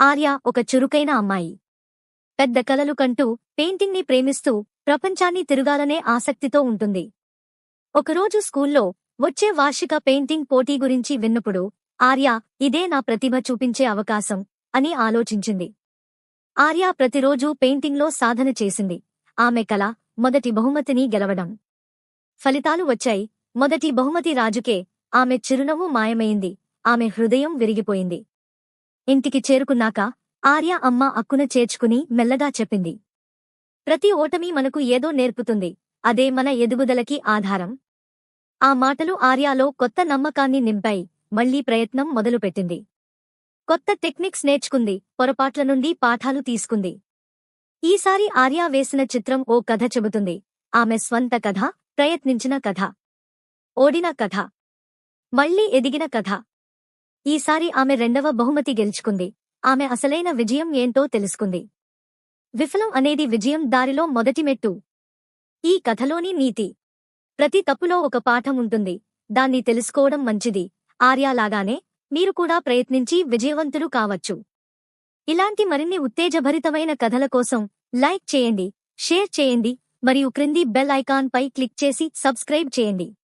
ఆర్య ఒక చురుకైన అమ్మాయి. పెద్ద కలలు కంటూ పెయింటింగ్ని ప్రేమిస్తూ ప్రపంచాన్ని తిరగాలనే ఆసక్తితో ఉంటుంది. ఒకరోజు స్కూల్లో వచ్చే వార్షిక పెయింటింగ్ పోటీ గురించి విన్నప్పుడు ఆర్య ఇదే నా ప్రతిభ చూపించే అవకాశం అని ఆలోచించింది. ఆర్య ప్రతిరోజూ పెయింటింగ్లో సాధన చేసింది. ఆమె కళ మొదటి బహుమతిని గెలవడం. ఫలితాలు వచ్చాయి. మొదటి బహుమతి రాజుకే ఆమె చిరునవ్వు మాయమైంది. ఆమె హృదయం విరిగిపోయింది. ఇంటికి చేరుకున్నాక ఆర్య అమ్మ అక్కున చేర్చుకుని మెల్లగా చెప్పింది. ప్రతి ఓటమి మనకు ఏదో నేర్పుతుంది. అదే మన ఎదుగుదలకి ఆధారం. ఆ మాటలు ఆర్యాలో కొత్త నమ్మకాన్ని నింపాయి. మళ్ళీ ప్రయత్నం మొదలుపెట్టింది. కొత్త టెక్నిక్స్ నేర్చుకుంది. పొరపాట్ల నుండి పాఠాలు తీసుకుంది. ఈసారి ఆర్యా వేసిన చిత్రం ఓ కథ చెబుతుంది. ఆమె స్వంత కథ ప్రయత్నించిన కథ. ఓడిన కథ. మళ్ళీ ఎదిగిన కథ. ఈసారి ఆమె రెండవ బహుమతి గెలుచుకుంది. ఆమె అసలైన విజయం ఏంటో తెలుసుకుంది. విఫలం అనేది విజయం దారిలో మొదటి మెట్టు. ఈ కథలోని నీతి. ప్రతి తప్పులో ఒక పాఠం ఉంటుంది. దాన్ని తెలుసుకోవడం మంచిది. ఆర్యాలాగానే మీరు కూడా ప్రయత్నించి విజయవంతులు కావచ్చు. ఇలాంటి మరిన్ని ఉత్తేజభరితమైన కథల కోసం లైక్ చేయండి షేర్ చేయండి మరియు క్రింది బెల్ ఐకాన్ పై క్లిక్ చేసి సబ్స్క్రైబ్ చేయండి.